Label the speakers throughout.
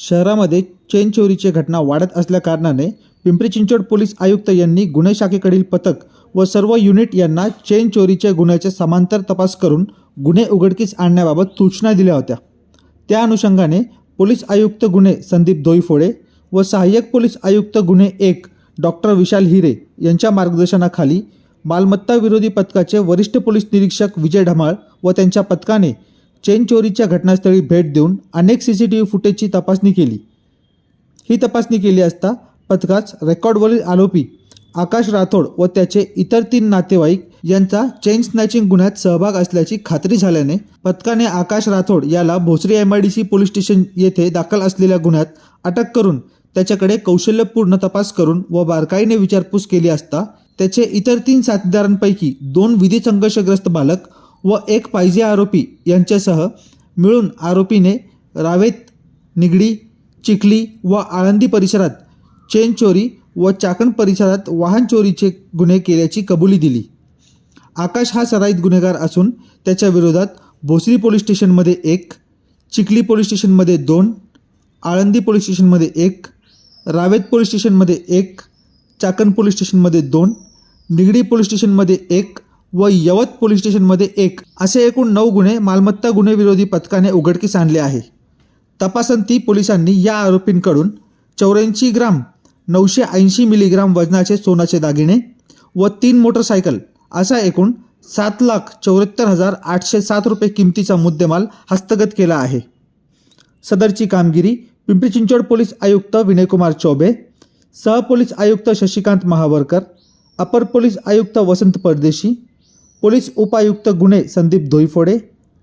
Speaker 1: शहरामध्ये चेन चोरीची घटना वाढत असल्याकारणाने पिंपरी चिंचवड पोलीस आयुक्त यांनी गुन्हे शाखेकडील पथक व सर्व युनिट यांना चेन चोरीच्या गुन्ह्याचे समांतर तपास करून गुन्हे उघडकीस आणण्याबाबत सूचना दिल्या होत्या. त्या अनुषंगाने पोलीस आयुक्त गुन्हे संदीप दोईफोडे व सहाय्यक पोलीस आयुक्त गुन्हे एक डॉक्टर विशाल हिरे यांच्या मार्गदर्शनाखाली मालमत्ता विरोधी पथकाचे वरिष्ठ पोलीस निरीक्षक विजय ढमाळ व त्यांच्या पथकाने चेन चोरीच्या घटनास्थळी भेट देऊन अनेक सी सी टी व्ही फुटेजची तपासणी केली. ही तपासणी केली असता पथकास रेकॉर्डवरील आरोपी आकाश राठोड व त्याचे इतर तीन नातेवाईक यांचा चेन स्नॅचिंग गुन्ह्यात सहभाग असल्याची खात्री झाल्याने पथकाने आकाश राठोड याला Bhosari M I D C police station येथे दाखल असलेल्या गुन्ह्यात अटक करून त्याच्याकडे कौशल्यपूर्ण तपास करून व बारकाईने विचारपूस केली असता त्याचे इतर तीन साथीदारांपैकी दोन विधी संघर्षग्रस्त बालक व एक पाहिजे आरोपी यांच्यासह मिळून आरोपीने रावेत निगडी चिखली व आळंदी परिसरात चेन चोरी व चाकण परिसरात वाहन चोरीचे गुन्हे केल्याची कबुली दिली. आकाश हा सराईत गुन्हेगार असून त्याच्या विरोधात भोसरी पोलीस स्टेशनमध्ये एक चिखली पोलीस स्टेशनमध्ये दोन आळंदी पोलीस स्टेशनमध्ये एक रावेत पोलीस स्टेशनमध्ये एक चाकण पोलीस स्टेशनमध्ये दोन निगडी पोलीस स्टेशनमध्ये एक व यवत पोलीस स्टेशनमध्ये एक. असे एकूण नऊ गुन्हे मालमत्ता गुन्हे विरोधी पथकाने उघडकीस आणले आहे. तपासंती पोलिसांनी या आरोपींकडून चौऱ्याऐंशी ग्राम नऊशे ऐंशी मिलीग्राम वजनाचे सोन्याचे दागिने व तीन मोटरसायकल असा एकूण सात लाख चौऱ्याहत्तर हजार आठशे सात रुपये किमतीचा मुद्देमाल हस्तगत केला आहे. सदरची कामगिरी पिंपरी चिंचवड पोलीस आयुक्त विनयकुमार चौबे सहपोलीस आयुक्त शशिकांत महावरकर अपर पोलीस आयुक्त वसंत परदेशी पोलीस उपायुक्त गुन्हे संदीप धोईफोडे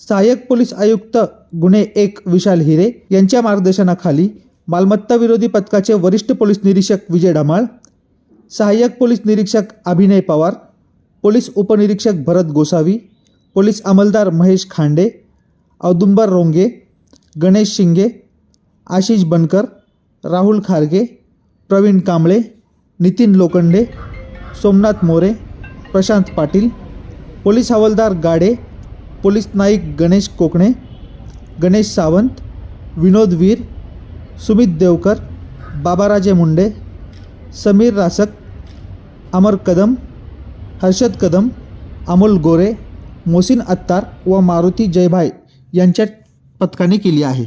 Speaker 1: सहाय्यक पोलीस आयुक्त गुन्हे एक विशाल हिरे यांच्या मार्गदर्शनाखाली मालमत्ता विरोधी पथकाचे वरिष्ठ पोलीस निरीक्षक विजय ढमाळ सहाय्यक पोलीस निरीक्षक अभिनय पवार पोलीस उपनिरीक्षक भरत गोसावी पोलीस अंमलदार महेश खांडे औदुंबर रोंगे गणेश शिंगे आशिष बनकर राहुल खारगे प्रवीण कांबळे नितीन लोखंडे सोमनाथ मोरे प्रशांत पाटील पोलीस हवालदार गाडे पोलीस नाईक गणेश कोकणे गणेश सावंत विनोद वीर सुमित देवकर बाबाराजे मुंडे समीर रासक अमर कदम हर्षद कदम अमोल गोरे मोसिन अत्तार व मारुती जयभाई यांच्या पथकाने केली आहे.